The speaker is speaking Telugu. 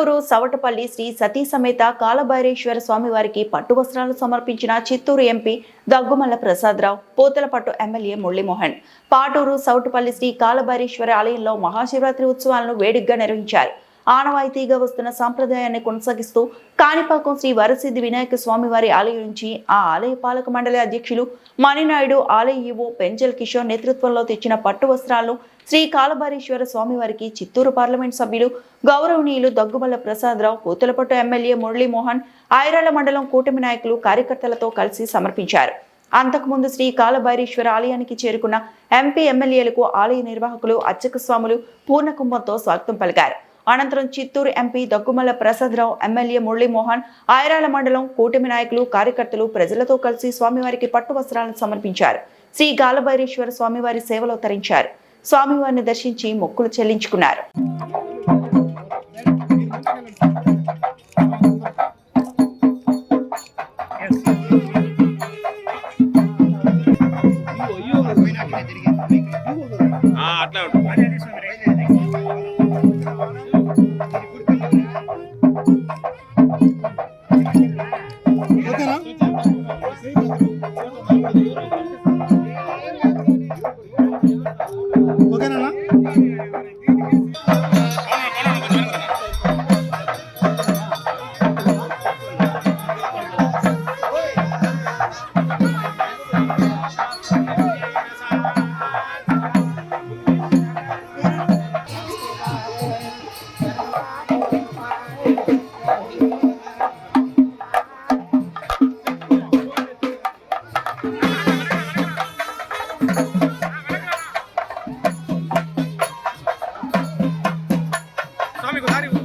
చిత్తూరు సవటపల్లి శ్రీ సతీ సమేత కాలభైరేశ్వర స్వామి వారికి పట్టు వస్త్రాలు సమర్పించిన చిత్తూరు ఎంపీ దగ్గుమల్ల ప్రసాదరావు పోతలపట్టు ఎమ్మెల్యే మురళీమోహన్. పాటూరు సవటపల్లి శ్రీ కాలభైరేశ్వర ఆలయంలో మహాశివరాత్రి ఉత్సవాలను వేడుకగా నిర్వహించారు. ఆనవాయితీగా వస్తున్న సాంప్రదాయాన్ని కొనసాగిస్తూ కాణిపాకం శ్రీ వరసిద్ధి వినాయక స్వామి వారి ఆలయం నుంచి ఆ ఆలయ పాలక మండలి అధ్యక్షులు మణినాయుడు ఆలయ ఈవో పెంజల్ కిషోర్ నేతృత్వంలో తెచ్చిన పట్టు వస్త్రాలను శ్రీ కాలభారీశ్వర స్వామివారికి చిత్తూరు పార్లమెంట్ సభ్యులు గౌరవనీయులు దగ్గుబల్ల ప్రసాదరావు పూతలపట్టు ఎమ్మెల్యే మురళీమోహన్ ఐరాల మండలం కూటమి నాయకులు కార్యకర్తలతో కలిసి సమర్పించారు. అంతకుముందు శ్రీ కాలభైరీశ్వర ఆలయానికి చేరుకున్న ఎంపీ ఎమ్మెల్యేలకు ఆలయ నిర్వాహకులు అర్చక స్వాములు పూర్ణకుంభంతో స్వాగతం పలికారు. అనంతరం చిత్తూరు ఎంపీ దగ్గుమల్ల ప్రసాదరావు ఎమ్మెల్యే మురళీమోహన్ ఆయరాల మండలం కూటమి నాయకులు కార్యకర్తలు ప్రజలతో కలిసి స్వామివారికి పట్టు వస్త్రాలను సమర్పించారు. శ్రీ గాలభైరేశ్వర స్వామివారి సేవలో తరించారు స్వామివారిని దర్శించి మొక్కులు చెల్లించుకున్నారు. అట్లా Rodrigo, Rodrigo.